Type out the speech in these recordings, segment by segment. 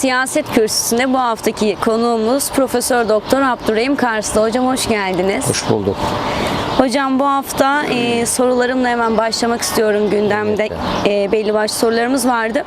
Siyaset Kürsüsü'nde bu haftaki konuğumuz Profesör Doktor Abdurrahim Karslı. Hocam hoş geldiniz. Hoş bulduk. Hocam bu hafta e, sorularımla hemen başlamak istiyorum. Gündemde e, belli başlı sorularımız vardı.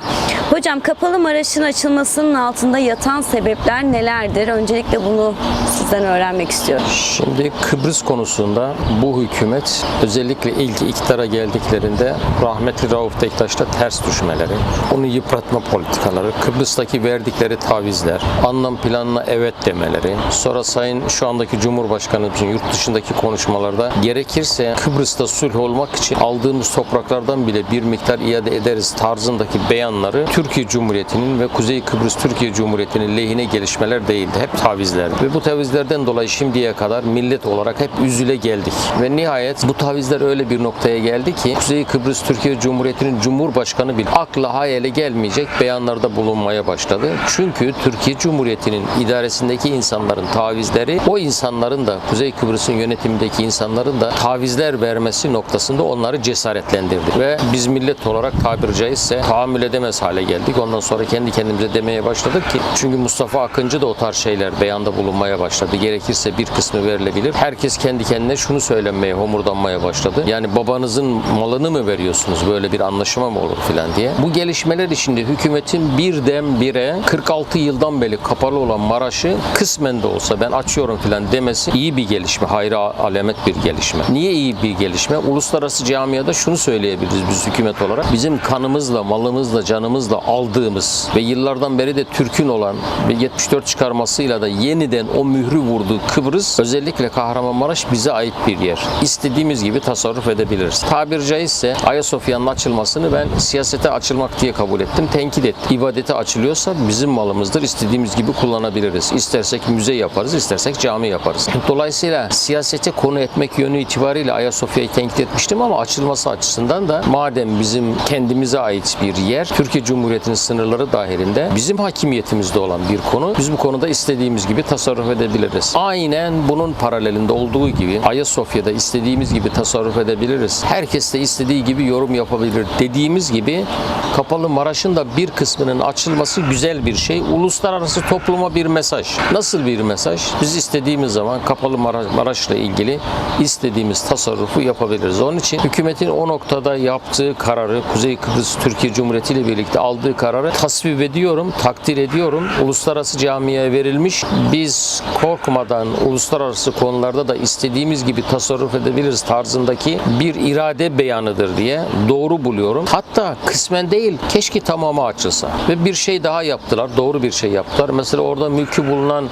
Hocam Kapalı Maraş'ın açılmasının altında yatan sebepler nelerdir? Öncelikle bunu sizden öğrenmek istiyorum. Şimdi Kıbrıs konusunda bu hükümet özellikle ilk iktidara geldiklerinde rahmetli Rauf Denktaş'ta ters düşmeleri, onu yıpratma politikaları, Kıbrıs'taki verdikleri tavizler, anlam planına evet demeleri, sonra Sayın şu andaki Cumhurbaşkanımızın yurt dışındaki konuşmalarda gerekirse Kıbrıs'ta sulh olmak için aldığımız topraklardan bile bir miktar iade ederiz tarzındaki beyanları Türkiye Cumhuriyeti'nin ve Kuzey Kıbrıs Türkiye Cumhuriyeti'nin lehine gelişmeler değildi. Hep tavizlerdi. Ve bu tavizlerden dolayı şimdiye kadar millet olarak hep üzüle geldik. Ve nihayet bu tavizler öyle bir noktaya geldi ki Kuzey Kıbrıs Türkiye Cumhuriyeti'nin Cumhurbaşkanı bile akla hayale gelmeyecek beyanlarda bulunmaya başladı. Çünkü Türkiye Cumhuriyeti'nin idaresindeki insanların tavizleri o insanların da Kuzey Kıbrıs'ın yönetimindeki insanların da tavizler vermesi noktasında onları cesaretlendirdi. Ve biz millet olarak tabiri caizse tahammül edemez hale geldik. Ondan sonra kendi kendimize demeye başladık ki çünkü Mustafa Akıncı da o tarz şeyler beyanda bulunmaya başladı. Gerekirse bir kısmı verilebilir. Herkes kendi kendine şunu söylenmeye, homurdanmaya başladı. Yani babanızın malını mı veriyorsunuz? Böyle bir anlaşma mı olur filan diye. Bu gelişmeler içinde hükümetin birdenbire 46 yıldan beri kapalı olan Maraş'ı kısmen de olsa ben açıyorum filan demesi iyi bir gelişme. Hayra alamet bir gelişme. Niye iyi bir gelişme? Uluslararası camiada şunu söyleyebiliriz biz hükümet olarak. Bizim kanımızla, malımızla, canımızla aldığımız ve yıllardan beri de Türk'ün olan ve 74 çıkarmasıyla da yeniden o mührü vurduğu Kıbrıs özellikle Kahramanmaraş bize ait bir yer. İstediğimiz gibi tasarruf edebiliriz. Tabir caizse Ayasofya'nın açılmasını ben siyasete açılmak diye kabul ettim. Tenkit ettim. İbadete açılıyorsa bizim malımızdır. İstediğimiz gibi kullanabiliriz. İstersek müze yaparız, istersek cami yaparız. Dolayısıyla siyasete konu etmek yönü itibariyle Ayasofya'yı tenkit etmiştim ama açılması açısından da madem bizim kendimize ait bir yer, Türkiye Cumhuriyeti'nin sınırları dahilinde bizim hakimiyetimizde olan bir konu. Biz bu konuda istediğimiz gibi tasarruf edebiliriz. Aynen bunun paralelinde olduğu gibi Ayasofya'da istediğimiz gibi tasarruf edebiliriz. Herkes de istediği gibi yorum yapabilir. Dediğimiz gibi Kapalı Maraş'ın da bir kısmının açılması güzel bir şey. Uluslararası topluma bir mesaj. Nasıl bir mesaj? Biz istediğimiz zaman Kapalı Maraş, Maraş'la ilgili istediğimiz tasarrufu yapabiliriz. Onun için hükümetin o noktada yaptığı kararı Kuzey Kıbrıs Türkiye Cumhuriyeti ile birlikte aldığı kararı tasvip ediyorum, takdir ediyorum. Uluslararası camiye verilmiş. Biz korkmadan uluslararası konularda da istediğimiz gibi tasarruf edebiliriz tarzındaki bir irade beyanıdır diye doğru buluyorum. Hatta kısmen değil, keşke tamamı açılsa. Ve bir şey daha yaptılar, doğru bir şey yaptılar. Mesela orada mülkü bulunan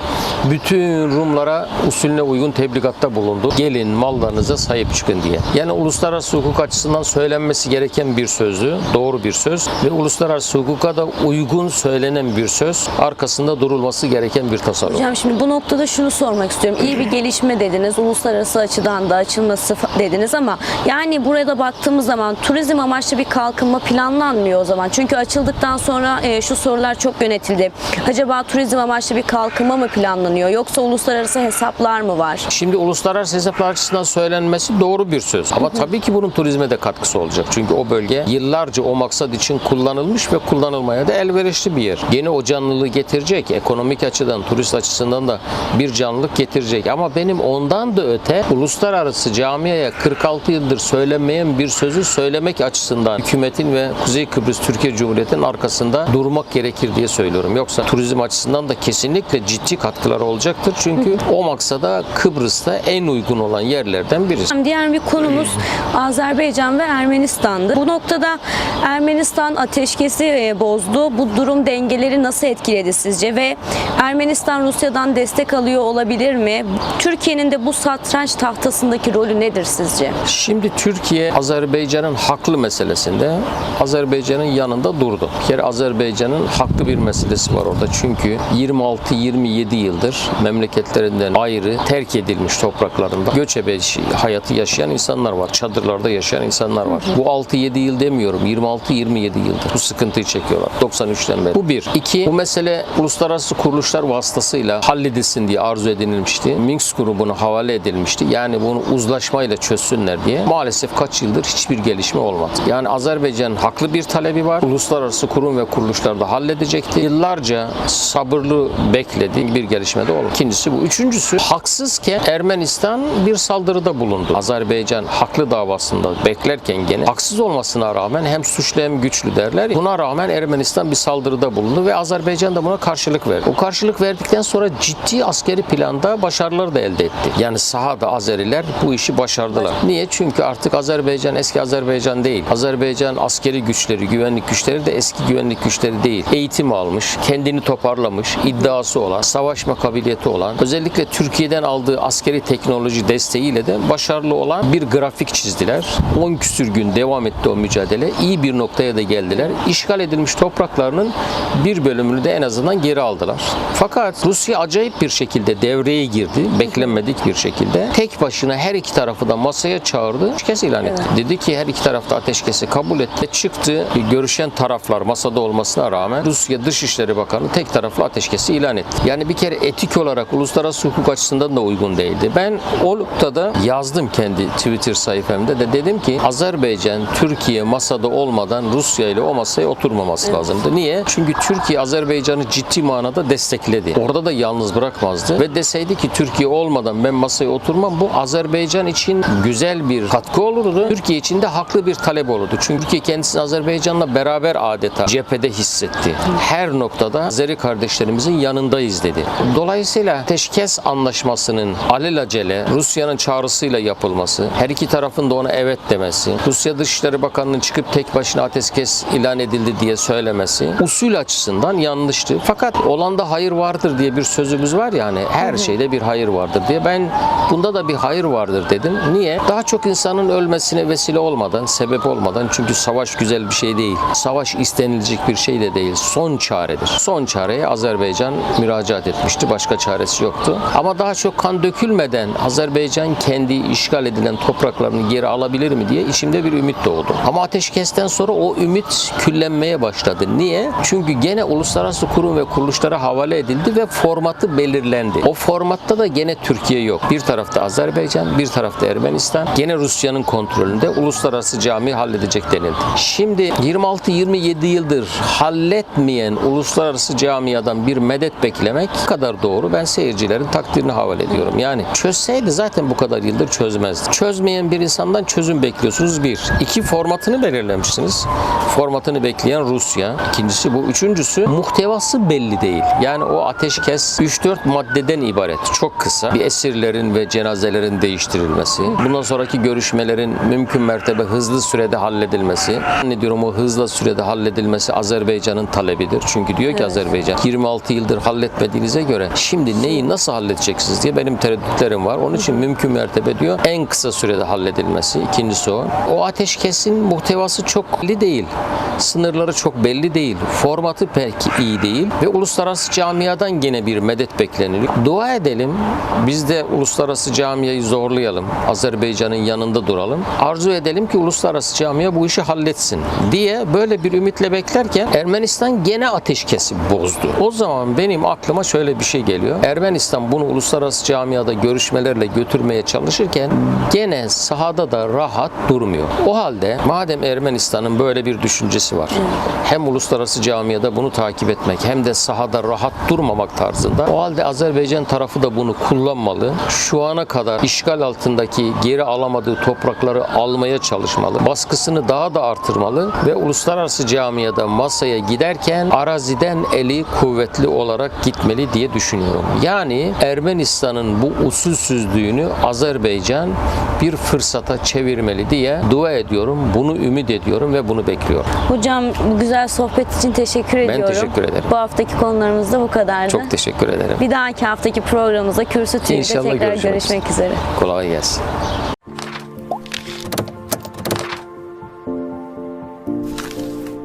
bütün Rumlara usulüne uygun tebligatta bulundu. Gelin mallarınıza sahip çıkın diye. Yani uluslararası hukuk açısından söylenmesi gereken bir sözü, doğru bir söz ve uluslararası hukuka da uygun söylenen bir söz, arkasında durulması gereken bir tasarruf. Hocam şimdi bu noktada şunu sormak istiyorum. İyi bir gelişme dediniz, uluslararası açıdan da açılması dediniz ama yani burada baktığımız zaman turizm amaçlı bir kalkınma planlanmıyor o zaman. Çünkü açıldıktan sonra e, şu sorular çok yönetildi. Acaba turizm amaçlı bir kalkınma mı planlanıyor yoksa uluslararası hesaplar mı var? Şimdi uluslararası hesaplar açısından söylenmesi doğru bir söz. Ama tabii ki bunun turizme de katkısı olacak. Çünkü o bölge yıllarca o maksat için kullanılmış ve kullanılmaya da elverişli bir yer. Yine o canlılığı getirecek. Ekonomik açıdan, turist açısından da bir canlılık getirecek. Ama benim ondan da öte uluslararası camiaya 46 yıldır söylenmeyen bir sözü söylemek açısından hükümetin ve Kuzey Kıbrıs Türkiye Cumhuriyeti'nin arkasında durmak gerekir diye söylüyorum. Yoksa turizm açısından da kesinlikle ciddi katkıları olacaktır. Çünkü o maksada Kıbrıs'ta en uygun olan yerlerden birisi. Diğer bir konumuz Azerbaycan ve Ermenistan'dı. Bu noktada Ermenistan ateşkesi e, bozdu. Bu durum dengeleri nasıl etkiledi sizce ve Ermenistan Rusya'dan destek alıyor olabilir mi? Türkiye'nin de bu satranç tahtasındaki rolü nedir sizce? Şimdi Türkiye Azerbaycan'ın haklı meselesinde Azerbaycan'ın yanında durdu. Bir kere Azerbaycan'ın haklı bir meselesi var orada. Çünkü 26-27 yıldır memleketlerinden ayrı terk edilmiş topraklarında göçebe hayatı yaşayan insanlar var. Çadırlarda yaşayan insanlar var. Bu 6-7 yıl demiyorum. 26-27 yıldır bu sıkıntıyı çekiyorlar. 93'ten beri. Bu bir. İki, bu mesele uluslararası kuruluşlar vasıtasıyla halledilsin diye arzu edilmişti. Minsk grubuna havale edilmişti. Yani bunu uzlaşmayla çözsünler diye. Maalesef kaç yıldır hiçbir gelişme olmadı. Yani Azerbaycan haklı bir talebi var. Uluslararası kurum ve kuruluşlar da halledecekti. Yıllarca sabırlı beklediği bir gelişme de oldu. İkincisi bu. Üçüncüsü haksızken Ermenistan bir saldırıda bulundu. Azerbaycan haklı davasında beklerken gene haksız olmasına rağmen hem suçlu hem güçlü derler. Buna rağmen Ermenistan bir saldırıda bulundu ve Azerbaycan da buna karşılık verdi. O karşılık verdikten sonra ciddi askeri planda başarılar da elde etti. Yani sahada Azeriler bu işi başardılar. Niye? Çünkü artık Azerbaycan eski Azerbaycan değil. Azerbaycan askeri güçleri, güvenlik güçleri de eski güvenlik güçleri değil. Eğitim almış, kendini toparlamış, iddiası olan, savaşma kabiliyeti olan, özellikle Türkiye'den aldığı askeri teknoloji desteğiyle de başarılı olan bir grafik çizdiler. 10 küsür gün devam etti o mücadele. İyi bir noktaya da geldiler. İşgal edilmiş topraklarının bir bölümünü de en azından geri aldılar. Fakat Rusya acayip bir şekilde devreye girdi. Beklenmedik bir şekilde. Tek başına her iki tarafı da masaya çağırdı. Ateşkes ilan etti. Dedi ki her iki tarafta ateşkesi kabul etti. Çıktı. Görüşen taraflar masada olmasına rağmen Rusya Dışişleri Bakanı tek taraflı ateşkesi ilan etti. Yani bir kere etik olarak uluslararası hukuk açısından da uygun değildi. Ben o noktada yazdım kendi Twitter sayfamda da dedim ki Azerbaycan Türkiye masada olmadan Rusya ile o masaya oturmaması lazımdı. Niye? Çünkü Türkiye Azerbaycan'ı ciddi manada destekledi. Orada da yalnız bırakmazdı ve deseydi ki Türkiye olmadan ben masaya oturmam bu Azerbaycan için güzel bir katkı olurdu. Türkiye için de haklı bir talep olurdu. Çünkü Türkiye kendisini Azerbaycan'la beraber adeta cephede hissetti. Her noktada Azeri kardeşlerimizin yanındayız dedi. Dolayısıyla ateşkes anlaşmasının alelacele Rusya'nın çağrısıyla yapılması, her iki tarafın da ona evet demesi, Rusya Dışişleri Bakanı'nın çıkıp tek başına ateşkes ilan edildi diye söylemesi usul açısından yanlıştı. Fakat olanda hayır vardır diye bir sözümüz var ya hani her şeyde bir hayır vardır diye. Ben bunda da bir hayır vardır dedim. Niye? Daha çok insanın ölmesine vesile olmadan, sebep olmadan çünkü savaş güzel bir şey değil. Savaş istenilecek bir şey de değil. Son çaredir. Son çareye Azerbaycan müracaat etmişti. Başka çaresi yoktu. Ama daha çok kan dökülmeden Azerbaycan kendi işgal edilen topraklarını geri alabilir mi diye içimde bir ümit doğdu. Ama ateşkesten sonra o ümit küllenmeye başladı. Niye? Çünkü gene uluslararası kurum ve kuruluşlara havale edildi ve formatı belirlendi. O formatta da gene Türkiye yok. Bir tarafta Azerbaycan, bir tarafta Ermenistan. Gene Rusya'nın kontrolünde uluslararası cami halledecek denildi. Şimdi 26-27 yıldır halletmeyen uluslararası camiadan bir medet beklemek kadar doğru. Ben seyircilerin takdirini havale ediyorum. Yani çözseydi zaten bu kadar yıldır çözmezdi. Çözmeyen bir insandan çözüm bekliyorsunuz bir. İki formatını belirlemişsiniz. Formatını bekleyen Rusya. İkincisi bu. Üçüncüsü muhtevası belli değil. Yani o ateşkes 3-4 maddeden ibaret. Çok kısa. Bir esirlerin ve cenazelerin değiştirilmesi. Bundan sonraki görüşmelerin mümkün mertebe hızlı sürede halledilmesi. Ne diyorum o hızlı sürede halledilmesi Azerbaycan'ın talebidir. Çünkü diyor ki Azerbaycan 26 yıldır halletmediğinize göre şimdi neyi nasıl halledeceksiniz diye benim tereddütlerim var. Onun için mümkün mertebe diyor en kısa sürede halledilmesi. İkincisi o. O ateşkesin muhtevası çok değil. Sınırları çok belli değil. Formatı pek iyi değil ve uluslararası camiadan gene bir medet bekleniyor. Dua edelim. Biz de uluslararası camiayı zorlayalım. Azerbaycan'ın yanında duralım. Arzu edelim ki uluslararası camia bu işi halletsin diye böyle bir ümitle beklerken Ermenistan gene ateşkesi bozdu. O zaman benim aklıma şöyle bir şey geliyor. Ermenistan bunu uluslararası camiada görüşmelerle götürmeye çalışırken gene sahada da rahat durmuyor. O halde madem Ermenistan'ın böyle bir düşüncesi var. Hem uluslararası camiada bunu takip etmek hem de sahada rahat durmamak tarzında. O halde Azerbaycan tarafı da bunu kullanmalı. Şu ana kadar işgal altındaki geri alamadığı toprakları almaya çalışmalı. Baskısını daha da artırmalı ve uluslararası camiada masaya giderken araziden eli kuvvetli olarak gitmeli diye düşünüyorum. Yani Ermenistan'ın bu usulsüzlüğünü Azerbaycan bir fırsata çevirmeli diye dua ediyorum. Bunu ümit ediyorum ve bunu bekliyorum. Hocam bu güzel sohbet için teşekkür ediyorum. teşekkür ederim. Bu haftaki konularımız da bu kadardı. Çok teşekkür ederim. Bir dahaki haftaki programımızda Kürsü TV'de tekrar görüşürüz. görüşmek üzere. Kolay gelsin.